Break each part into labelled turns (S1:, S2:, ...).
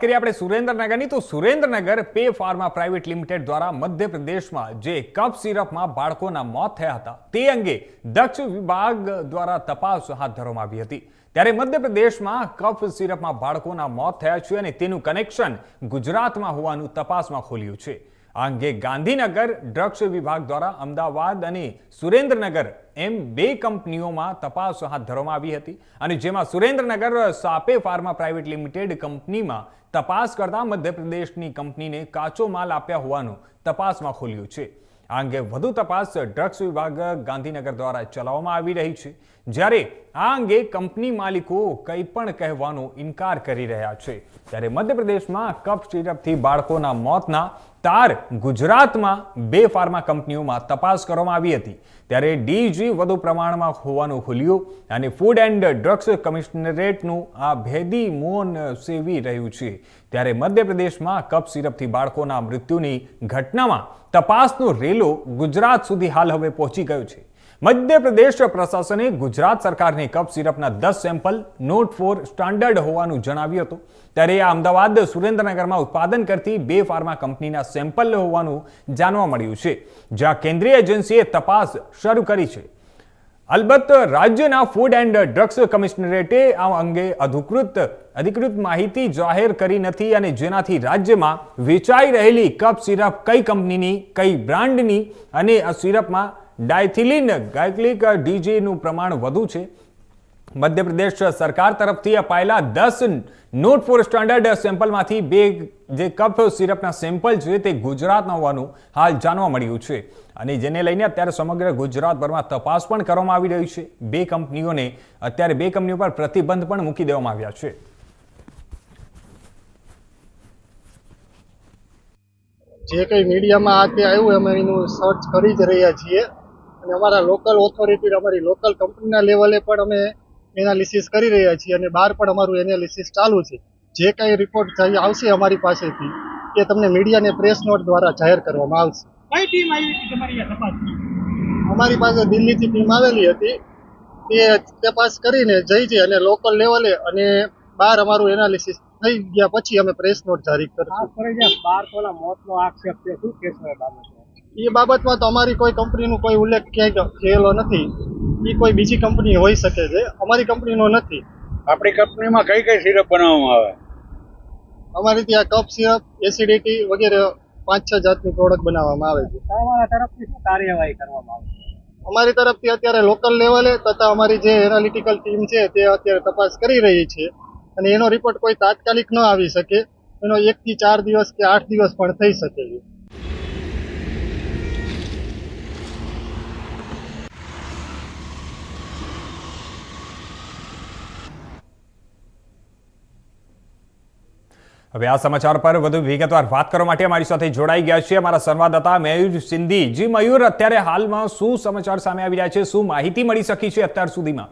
S1: કરીએ આપણે સુરેન્દ્રનગરની. તો સુરેન્દ્રનગર પે ફાર્મા પ્રાઇવેટ લિમિટેડ દ્વારા મધ્યપ્રદેશમાં જે કફ સિરપમાં બાળકોના મોત થયા હતા, તે અંગે દક્ષ વિભાગ દ્વારા તપાસ હાથ ધરવામાં આવી હતી. ત્યારે મધ્યપ્રદેશમાં કફ સિરપમાં બાળકોના મોત થયા છે અને તેનું કનેક્શન ગુજરાતમાં હોવાનું તપાસમાં ખોલ્યું છે. આ અંગે ગાંધીનગર ડ્રગ્સ વિભાગ દ્વારા અમદાવાદ અને સુરેન્દ્રનગર એમ બે કંપનીઓમાં તપાસ હાથ ધરવામાં આવી હતી અને જેમાં સુરેન્દ્રનગર સાપે ફાર્મા પ્રાઇવેટ લિમિટેડ કંપનીમાં તપાસ કરતા મધ્યપ્રદેશની કંપનીને કાચો માલ આપ્યા હોવાનું તપાસમાં ખોલ્યું છે. આ અંગે વધુ તપાસ ડ્રગ્સ વિભાગ ગાંધીનગર દ્વારા ચલાવવામાં આવી રહી છે. જ્યારે આ અંગે કંપની માલિકો કંઈ પણ કહેવાનો ઇનકાર કરી રહ્યા છે, ત્યારે મધ્યપ્રદેશમાં કફ સિરપથી બાળકોના મોતના તાર ગુજરાતમાં બે ફાર્મા કંપનીઓમાં તપાસ કરવામાં આવી હતી. ત્યારે ડીજી વધુ પ્રમાણમાં હોવાનું ખુલ્યું અને ફૂડ એન્ડ ડ્રગ્સ કમિશનરેટનું આ ભેદી મૌન સેવી રહ્યું છે. ત્યારે મધ્યપ્રદેશમાં કફ સિરપથી બાળકોના મૃત્યુની ઘટનામાં તપાસનો રેલો ગુજરાત સુધી હાલ હવે પહોંચી ગયો છે. મધ્યપ્રદેશ પ્રશાસને ગુજરાત સરકારને કફ સિરપના દસ સેમ્પલ, નોટ ફોર સ્ટાન્ડર્ડ હોવાનું જણાવ્યું હતું. ત્યારે અમદાવાદ સુરેન્દ્રનગરમાં ઉત્પાદન કરતી બે ફાર્મા કંપનીના સેમ્પલ હોવાનું જાણવા મળ્યું છે, જ્યાં કેન્દ્રીય એજન્સીએ તપાસ શરૂ કરી છે. અલબત્ત રાજ્યના ફૂડ એન્ડ ડ્રગ્સ કમિશનરેટે આ અંગે અધિકૃત અધિકૃત માહિતી જાહેર કરી નથી અને જેનાથી રાજ્યમાં વેચાઈ રહેલી કપ સિરપ કઈ કંપનીની, કઈ બ્રાન્ડની અને આ સિરપમાં ડાયથિલિન ગાયક્લિક ડીજીનું પ્રમાણ વધુ છે. મધ્યપ્રદેશ સરકાર તરફથી અપાયેલા દસ નોટ ફોર સ્ટાન્ડર્ડ સેમ્પલમાંથી બે જે કપ સિરપના સેમ્પલ છે તે ગુજરાતના હોવાનું હાલ જાણવા મળ્યું છે. અને જેને લઈને અત્યારે સમગ્ર ગુજરાતભરમાં તપાસ પણ કરવામાં આવી રહી છે. બે કંપનીઓને અત્યારે બે કંપનીઓ પર પ્રતિબંધ પણ મૂકી દેવામાં આવ્યા છે.
S2: જે કંઈ મીડિયામાં આ તે આવ્યું, અમે એનું સર્ચ કરી જ રહ્યા છીએ. અને અમારા લોકલ ઓથોરિટી અમારી લોકલ કંપનીના લેવલે પણ અમે એનાલિસિસ કરી રહ્યા છીએ અને બહાર પણ અમારું એનાલિસિસ ચાલુ છે. જે કંઈ રિપોર્ટ આવશે અમારી પાસેથી એ તમને મીડિયાને પ્રેસ નોટ દ્વારા જાહેર કરવામાં આવશે.
S3: કઈ ટીમ આવી હતી તમારી તપાસ
S2: અમારી પાસે દિલ્હીથી ટીમ આવેલી હતી. તે તપાસ કરીને જઈ છે અને લોકલ લેવલે અને બહાર અમારું એનાલિસિસ થઈ ગયા પછી અમે પ્રેસ નોટ જારી કરીશું.
S3: બાર મોતનો આક્ષેપ છે. શું કેસ બાબતે?
S2: એ બાબતમાં તો અમારી કોઈ કંપનીનું કોઈ ઉલ્લેખ ક્યાંય થયેલો નથી. એ કોઈ બીજી કંપની હોઈ શકે છે. અમારી કંપનીનો નથી.
S4: આપણી કંપનીમાં કઈ કઈ સિરપ બનાવવામાં આવે?
S2: અમારી ત્યાં કપ સિરપ એસિડિટી વગેરે પાંચ છ જાતની પ્રોડક્ટ બનાવવામાં આવે છે.
S3: તમારા તરફથી શું કાર્યવાહી કરવામાં આવશે
S2: અમારી તરફથી અત્યારે લોકલ લેવલે તથા અમારી જે એનાલિટિકલ ટીમ છે તે અત્યારે તપાસ કરી રહી છે. અને એનો રિપોર્ટ કોઈ તાત્કાલિક ન આવી શકે. એનો એક થી ચાર દિવસ કે આઠ દિવસ પણ થઈ શકે છે.
S1: હવે આ સમાચાર પર વધુ વિગતવાર વાત કરવા માટે અમારી સાથે જોડાઈ ગયા છે અમારા સંવાદદાતા મયુર સિંધી. જી મયુર, અત્યારે હાલમાં શું સમાચાર સામે આવી રહ્યા છે? શું માહિતી મળી શકી છે અત્યાર સુધીમાં?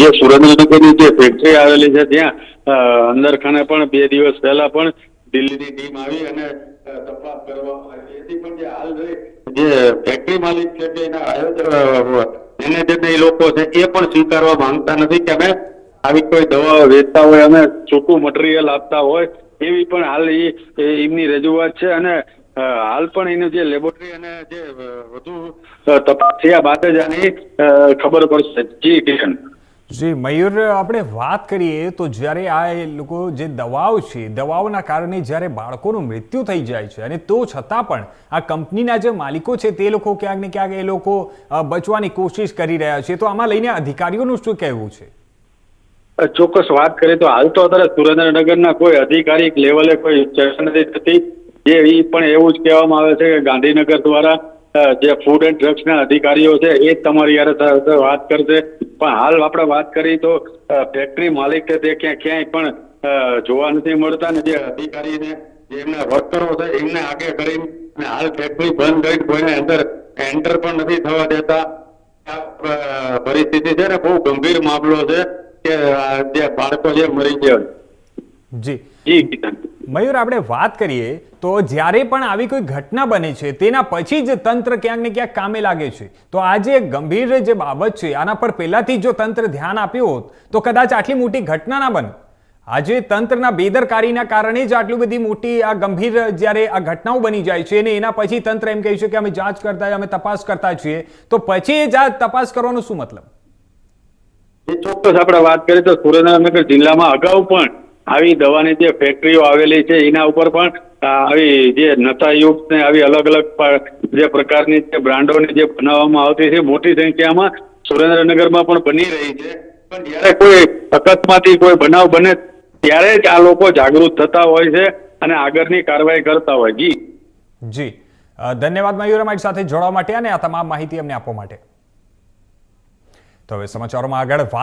S4: જે સુરેન્દ્રનગરની જે ફેક્ટરી આવેલી છે ત્યાં અંદર ખાને પણ બે દિવસ પહેલા પણ દિલ્હીની ટીમ આવી અને તપાસ કરવામાં જે ફેક્ટરી માલિક છે કે એના આયોજક મેનેજર એ લોકો છે એ પણ સ્વીકારવા માંગતા નથી કે અમે આવી કોઈ દવાઓ વેચતા હોય, અમે ચોખ્ખું મટીરિયલ આપતા હોય, એવી પણ હાલ એ એમની રજૂઆત છે અને હાલ પણ એનું જે લેબોરેટરી અને જે વધુ તપાસ થયા બાદ જ આની ખબર પડશે, જી કિશન.
S1: જી મયુર આપણે વાત કરીએ, તો જ્યારે આ એ લોકો જે દવાઓ છે, દવાઓના કારણે જ્યારે બાળકોનું મૃત્યુ થઈ જાય છે, અને તો છતાં પણ આ કંપનીના જે માલિકો છે, તે લોકો ક્યાંક ને ક્યાંક એ લોકો બચવાની કોશિશ કરી રહ્યા છે. તો આમાં લઈને અધિકારીઓનું શું કહેવું છે?
S4: ચોક્કસ વાત કરીએ તો હાલ તો અત્યારે સુરેન્દ્રનગરના કોઈ અધિકારી લેવલે કોઈ ચર્ચા નથી થતી. ઈ પણ એવું જ કહેવામાં આવે છે કે ગાંધીનગર દ્વારા જે ફૂડ એન્ડ ડ્રગ્સના અધિકારીઓ છે, એ જ તમારી યાર વાત કરશે. પણ હાલ આપણે વાત કરી તો ફેક્ટરી માલિક છે તે ક્યાં ક્યાંય પણ જોવા નથી મળતા ને જે અધિકારીને એમના વર્કરો છે એમને આગે કરીને અને હાલ ફેક્ટરી બંધ કરી કોઈને અંદર એન્ટર પણ નથી થવા દેતા. પરિસ્થિતિ છે ને બહુ ગંભીર મામલો છે કે જે બાળકો જે મરી ગયા
S1: જી.
S4: જી કિશન
S1: મયુર, આપણે વાત કરીએ, તો જ્યારે પણ આવી કોઈ ઘટના બને છે, તેના પછી જ તંત્ર ક્યાંક ને ક્યાંક કામે લાગે છે. તો આ જે ગંભીર જે બાબત છે, આના પર પહેલાથી જો તંત્ર ધ્યાન આપ્યું હોત, તો કદાચ આટલી મોટી ઘટના ના બને. આજે તંત્રના બેદરકારીના કારણે જ આટલી બધી મોટી આ ગંભીર જ્યારે આ ઘટનાઓ બની જાય છે, અને એના પછી તંત્ર એમ કહે છે કે અમે જાંચ કરતા, અમે તપાસ કરતા છીએ, તો પછી એ જાત તપાસ કરવાનો શું મતલબ?
S4: ચોક્કસ આપણે વાત કરીએ તો સુરેન્દ્રનગર જિલ્લામાં અગાઉ પણ આવી દવાની જે ફેક્ટરીઓ આવેલી છે, એના ઉપર પણ આવી જે નશાયુક્ત ને આવી અલગ અલગ જે પ્રકારની જે બ્રાન્ડોની જે બનાવવામાં આવતી છે, મોટી સંખ્યામાં સુરેન્દ્રનગરમાં પણ બની રહી છે. પણ જ્યારે કોઈ અકસ્માતી કોઈ બનાવ બને, ત્યારે જ આ લોકો જાગૃત થતા હોય છે અને આગળની કાર્યવાહી કરતા હોય. જી.
S1: જી. ધન્યવાદ મયુર અમારી સાથે જોડવા માટે અને આ તમામ માહિતી અમને આપવા માટે. તો હવે સમાચારોમાં આગળ વાત